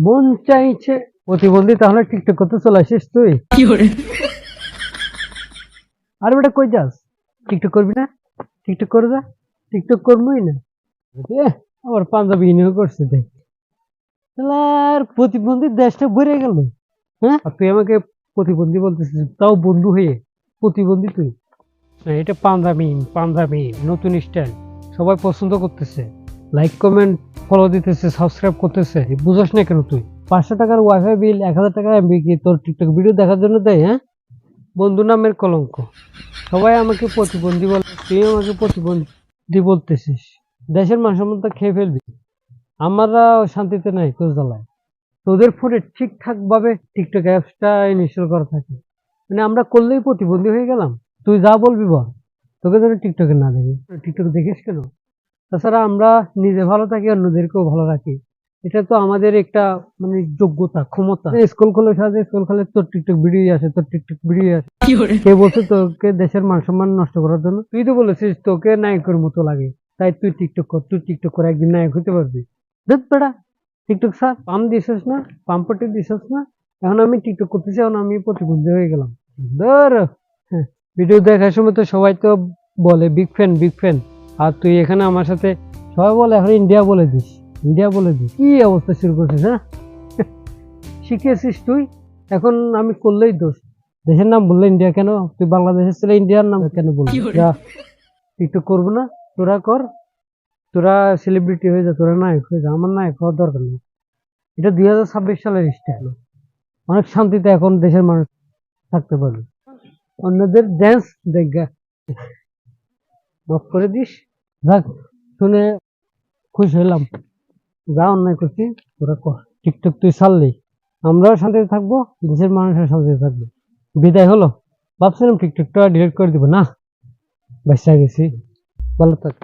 মন চাইছে। প্রতিবন্ধী তাহলে টিকটক করতে চলে আসিস তুই। আর বেটা কই যাস? টিকটক করবি না? টিকটক করে যা। টিকটক করবই না। আবার পাঞ্জাবি ইনিও করছে দেখ। আর প্রতিবন্ধী দেশটা ভরে গেল। হ্যাঁ? আর তুই আমাকে প্রতিবন্ধী বলতেছিস তাও বন্ধু হয়ে। প্রতিবন্ধী তুই। না, এটা পাঞ্জাবি পাঞ্জাবি নতুন স্টাইল সবাই পছন্দ করতেছে। লাইক কমেন্ট ফলো দিতেছে সাবস্ক্রাইব করতেছে, বুঝাস না কেন তুই? পাঁচশো টাকার ওয়াইফাই বিল এক হাজার টাকা এমবি কি তোর টিকটক ভিডিও দেখার জন্য দেয় হ্যাঁ? বন্ধু নামের কলঙ্ক। সবাই আমাকে প্রতিবন্ধী বলে তুই আমাকে প্রতিবন্ধী বলতেছিস। দেশের মধ্যে খেয়ে ফেলবি। আমরা শান্তিতে নাই তোর জ্বালায় তোদের ফোনে ঠিকঠাকভাবে টিকটক অ্যাপসটা ইনস্টল করা থাকে। মানে আমরা করলেই প্রতিবন্ধী হয়ে গেলাম। তুই যা বলবি বল। তোকে ধরে টিকটকে না দেখি। টিকটক দেখিস কেন? তাছাড়া আমরা নিজে ভালো থাকি অন্যদেরকেও ভালো রাখি। এটা তো আমাদের একটা মানে যোগ্যতা ক্ষমতা। স্কুল খোলে সাথে স্কুল খোলে তোর টিকটক ভিডিও আসে তোর টিকটক ভিডিও আসে। কে বলছে তোকে দেশের মান সম্মান নষ্ট করার জন্য? তুই তো বলেছিস তোকে নায়কের মতো লাগে। তাই তুই টিকটক কর তুই টিকটক করে একদিন নায়ক হতে পারবি। দেখ বেড়া টিকটক স্যার পাম্প দিছিস না পাম্পটি দিছিস না? এখন আমি টিকটক করতেছি এখন আমি প্রতিবন্ধী হয়ে গেলাম। ধর হ্যাঁ। ভিডিও দেখার সময় তো সবাই তো বলে বিগ ফ্যান বিগ ফ্যান আর তুই এখানে আমার সাথে সবাই বলে এখন ইন্ডিয়া বলে দিস ইন্ডিয়া বলে দিস। কি অবস্থা শুরু করছিস হ্যাঁ? শিখেছিস তুই? এখন আমি করলেই দোষ। দেশের নাম বললে ইন্ডিয়া কেন? তুই বাংলাদেশের ছেলে ইন্ডিয়ার নাম কেন বললি? যা টিকটক করব না তোরা কর। তোরা সেলিব্রিটি হয়ে যা তোরা নায়ক হয়ে যা আমার নায়ক হওয়ার দরকার নেই। এটা দুই হাজার ছাব্বিশ সালের স্টাইল অনেক শান্তিতে এখন দেশের মানুষ থাকতে পারবে। অন্যদের ড্যান্স দেখা। মাফ করে দিস। যাক, শুনে খুশি হইলাম যা অন্যায় করছি ওরা টিকটক তুই ছাড়লি। আমরাও শান্তিতে থাকব, দেশের মানুষের শান্তিতে থাকব। বিদায় হলো। ভাবছিলাম টিকটকটা ডিলিট করে দিব, না? বাইসা গেছি। ভালো থাক।